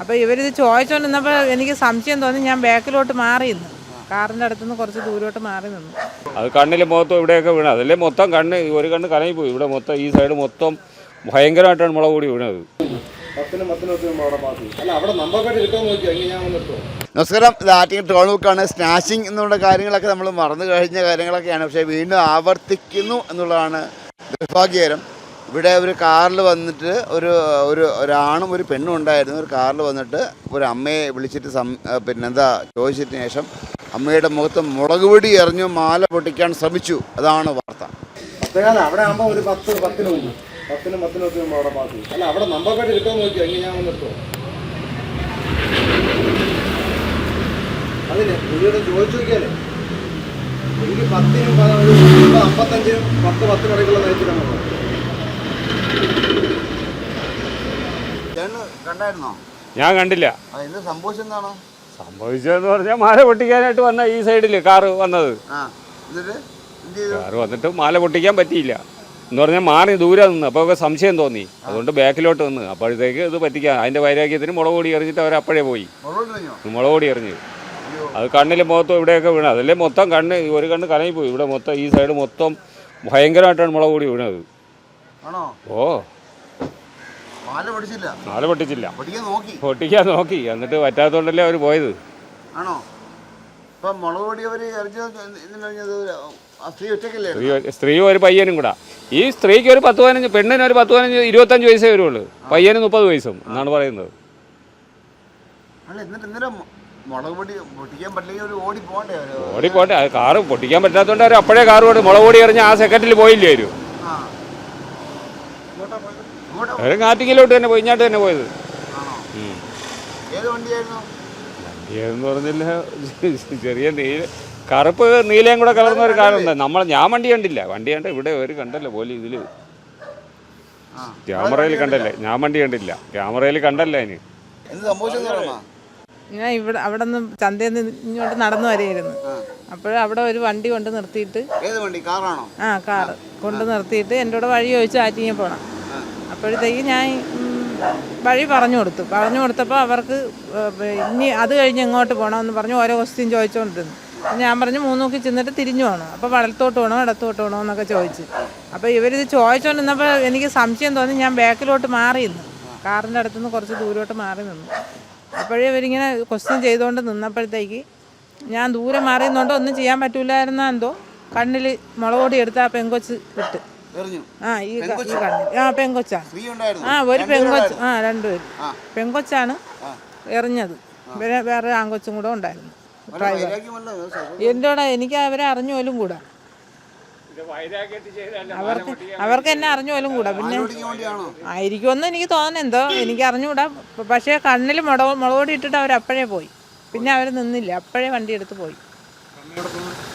അപ്പോൾ ഇവരിത് ചോദിച്ചുകൊണ്ട് നിന്നപ്പോൾ എനിക്ക് സംശയം തോന്നി ഞാൻ ബാക്കിലോട്ട് മാറി നിന്നു. കാറിന്റെ അടുത്തുനിന്ന് കുറച്ച് ദൂരോട്ട് മാറി നിന്നു. അത് കണ്ണിൽ മൊത്തം ഇവിടെയൊക്കെ വീണത്. അതല്ലേ മൊത്തം കണ്ണ് ഒരു കണ്ണ് കലങ്ങി പോയി. ഇവിടെ മൊത്തം ഈ സൈഡ് മൊത്തം ഭയങ്കരമായിട്ടാണ് മുളക് കൂടി വീണത്. പത്തിനും പത്തിനും ഒത്തിരി അവിടെ അല്ല അവിടെ നമ്പർ പ്ലേറ്റ് കിട്ടുമെന്ന് നോക്കിയോ? എങ്കിൽ ഞാൻ വന്നിട്ടോ നമസ്കാരം. ഇത് ആറ്റിങ്ങൽ ടോൾ ബുക്കാണ് സ്നാച്ചിങ് എന്നുള്ള കാര്യങ്ങളൊക്കെ നമ്മൾ മറന്നു കഴിഞ്ഞ കാര്യങ്ങളൊക്കെയാണ്. പക്ഷേ വീണ്ടും ആവർത്തിക്കുന്നു എന്നുള്ളതാണ് നിർഭാഗ്യകരം ഇവിടെ ഒരു കാറിൽ വന്നിട്ട് ഒരു ഒരു ഒരാണും ഒരു പെണ്ണും ഉണ്ടായിരുന്നു. ഒരു കാറിൽ വന്നിട്ട് ഒരു അമ്മയെ വിളിച്ചിട്ട് സം പിന്നെന്താ ചോദിച്ചതിന് ശേഷം അമ്മയുടെ മുഖത്ത് മുളക് പൊടി എറിഞ്ഞു മാല പൊട്ടിക്കാൻ ശ്രമിച്ചു. അതാണ് വാർത്ത. അവിടെ പത്തിന് മുമ്പ്. പത്തിനും പത്തിനും അവിടെ പാസ് അല്ല അവിടെ നമ്പർ അതിന് പുള്ളിയോട് ചോദിച്ചു നോക്കിയാലേ. എനിക്ക് പത്തിനും അമ്പത്തഞ്ചിനും പത്ത് പത്തിനിടയ്ക്കുള്ള നയിച്ചിട്ടാണ് കണ്ടായിരുന്നോ? ഞാൻ കണ്ടില്ല. എന്ത് സംഭവിച്ചെന്താണോ സംഭവിച്ചതെന്ന് പറഞ്ഞാൽ മാല പൊട്ടിക്കാനായിട്ട് വന്ന ഈ സൈഡിൽ കാറ് വന്നത്. കാറ് വന്നിട്ട് മാല പൊട്ടിക്കാൻ പറ്റിയില്ല. എന്ന് പറഞ്ഞാൽ മാറി ദൂരെ നിന്ന്. അപ്പോൾ ഒക്കെ സംശയം തോന്നി. അതുകൊണ്ട് ബാക്കിലോട്ട് നിന്ന്. അപ്പോഴത്തേക്ക് ഇത് പറ്റിക്കാം അതിന്റെ വൈരാഗ്യത്തിന് മുളക് പൊടി എറിഞ്ഞിട്ട് അവർ അപ്പോഴേ പോയി. മുളക് പൊടി എറിഞ്ഞ്? അത് കണ്ണിൽ മൊത്തം ഇവിടെയൊക്കെ വീണത് അതല്ലേ മൊത്തം കണ്ണ് ഒരു കണ്ണ് കലങ്ങി പോയി ഇവിടെ മൊത്തം ഈ സൈഡ് മൊത്തം ഭയങ്കരമായിട്ടാണ് മുളക് പൊടി വീണത്. ഓ. മാല പൊട്ടിച്ചില്ല പൊട്ടിക്കാൻ നോക്കി. എന്നിട്ട് പറ്റാത്തോണ്ടല്ലേ അവർ പോയത്? ആണോ? അവർ സ്ത്രീ ഒരു പയ്യനും കൂടെ. ഈ സ്ത്രീക്ക് ഒരു പത്ത് പതിനഞ്ച് പെണ്ണിന് ഒരു പത്ത് പതിനഞ്ച് ഇരുപത്തഞ്ച് വയസ്സേ വരുള്ളൂ പയ്യന് മുപ്പത് വയസ്സും എന്നാണ് പറയുന്നത്. അല്ല എന്നിട്ട് ഇന്നലെ മുളക് പൊടി പൊട്ടിക്കാൻ ഒരു ഓടി പോകണ്ടേ? അവർ ഓടിക്കോട്ടെ അത് കാറ് പൊട്ടിക്കാൻ പറ്റാത്തതുകൊണ്ട് അവർ അപ്പോഴേ കാറ് കൊണ്ട് മുളക് പൊടി എറിഞ്ഞ് ആ സെക്കൻഡിൽ പോയില്ലേ വരും അവർ കാറ്റിങ്ങിലോട്ട് തന്നെ പോയി ഇങ്ങോട്ട് തന്നെ പോയത്. വണ്ടിയെന്ന് ഏത് വണ്ടിയായിരുന്നു? എന്ന് പറഞ്ഞില്ല. ചെറിയ നീല കറുപ്പ് നീലയും കൂടെ കലർന്ന ഒരു കാലം നമ്മൾ ഞാൻ വണ്ടി കണ്ടില്ല. വണ്ടി കണ്ട ഇവിടെ ഒരു കണ്ടല്ലോ പോലും ഇതിൽ ആ ക്യാമറയിൽ കണ്ടല്ലേ? ഞാൻ വണ്ടി കണ്ടില്ല. ക്യാമറയിൽ കണ്ടല്ല അതിന് ഞാൻ ഇവിടെ അവിടെ നിന്ന് ചന്തയിൽ നിന്ന് ഇങ്ങോട്ട് നടന്നു വരെയായിരുന്നു അപ്പോൾ അവിടെ ഒരു വണ്ടി കൊണ്ട് നിർത്തിയിട്ട് ഏത് വണ്ടി? കാറാണോ? ആ കാറ് കൊണ്ട് നിർത്തിയിട്ട് എന്റെ കൂടെ വഴി ചോദിച്ചു ആറ്റിങ്ങി പോകണം അപ്പോഴത്തേക്ക് ഞാൻ വഴി പറഞ്ഞു കൊടുത്തു. പറഞ്ഞു കൊടുത്തപ്പോൾ അവർക്ക് ഇനി അത് കഴിഞ്ഞ് എങ്ങോട്ട് പോകണമെന്ന് പറഞ്ഞു ഓരോ ക്വസ്റ്റ്യൻ ചോദിച്ചുകൊണ്ടിരുന്നു. ഞാൻ പറഞ്ഞു മൂന്നൂക്കി ചെന്നിട്ട് തിരിഞ്ഞു പോകണം അപ്പോൾ വലത്തോട്ട് പോകണോ ഇടത്തോട്ട് പോകണോ എന്നൊക്കെ ചോദിച്ചു. അപ്പോൾ ഇവരിത് ചോദിച്ചുകൊണ്ടിരുന്നപ്പോൾ എനിക്ക് സംശയം തോന്നി ഞാൻ ബാക്കിലോട്ട് മാറി നിന്നു. കാറിന്റെ അടുത്തുനിന്ന് കുറച്ച് ദൂരോട്ട് മാറി നിന്നു. അപ്പോഴേ ഇവരിങ്ങനെ ക്വസ്റ്റ്യൻ ചെയ്തുകൊണ്ട് നിന്നപ്പോഴത്തേക്ക് ഞാൻ ദൂരെ മാറി നിന്നുകൊണ്ട് ഒന്നും ചെയ്യാൻ പറ്റൂലായിരുന്ന എന്തോ? കണ്ണിൽ മുളകൊടി എടുത്താൽ പെങ്കൊച്ച് വിട്ട് ആ ഈ ആ ഉണ്ടായിരുന്നു. ആ ഒരു പെങ്കൊച്ച് ആ രണ്ടുപേരും പെങ്കൊച്ചാണ് എറിഞ്ഞത്. വേറെ വേറെ ആങ്കൊച്ചും കൂടെ ഉണ്ടായിരുന്നു. ഡ്രൈവർ. കൂടെ എനിക്ക് അവരെ അറിഞ്ഞു പോലും കൂടാ. അവർക്ക് അവർക്ക് എന്നെ അറിഞ്ഞോലും കൂടാ. പിന്നെ ആയിരിക്കുമെന്ന് എനിക്ക് തോന്നുന്നു. എന്തോ എനിക്ക് അറിഞ്ഞുകൂടാ. പക്ഷേ കണ്ണിൽ മുളക് മുളക് പൊടി ഇട്ടിട്ട് അവർ അപ്പോഴേ പോയി. പിന്നെ അവർ നിന്നില്ല. അപ്പോഴേ വണ്ടി എടുത്ത് പോയി.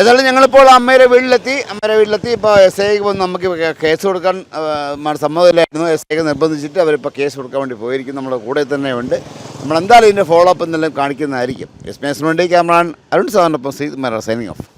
ഏതായാലും ഞങ്ങളിപ്പോൾ അമ്മയുടെ വീട്ടിലെത്തി. അമ്മയുടെ വീട്ടിലെത്തി. ഇപ്പോൾ എസ് ഐക്ക് വന്ന് നമുക്ക് കേസ് കൊടുക്കാൻ സമ്മതമില്ലായിരുന്നു. എസ് ഐക്ക് നിർബന്ധിച്ചിട്ട് അവരിപ്പോൾ കേസ് കൊടുക്കാൻ വേണ്ടി പോയിരിക്കും. നമ്മുടെ കൂടെ തന്നെ ഉണ്ട്. നമ്മൾ എന്തായാലും ഇതിന്റെ ഫോളോ അപ്പ് എന്തെല്ലാം കാണിക്കുന്നതായിരിക്കും. എസ് മേസിന് വേണ്ടി ക്യാമറാൻ അരുൺ സാറിനൊപ്പം സീത് മര സൈനിങ് ഓഫ്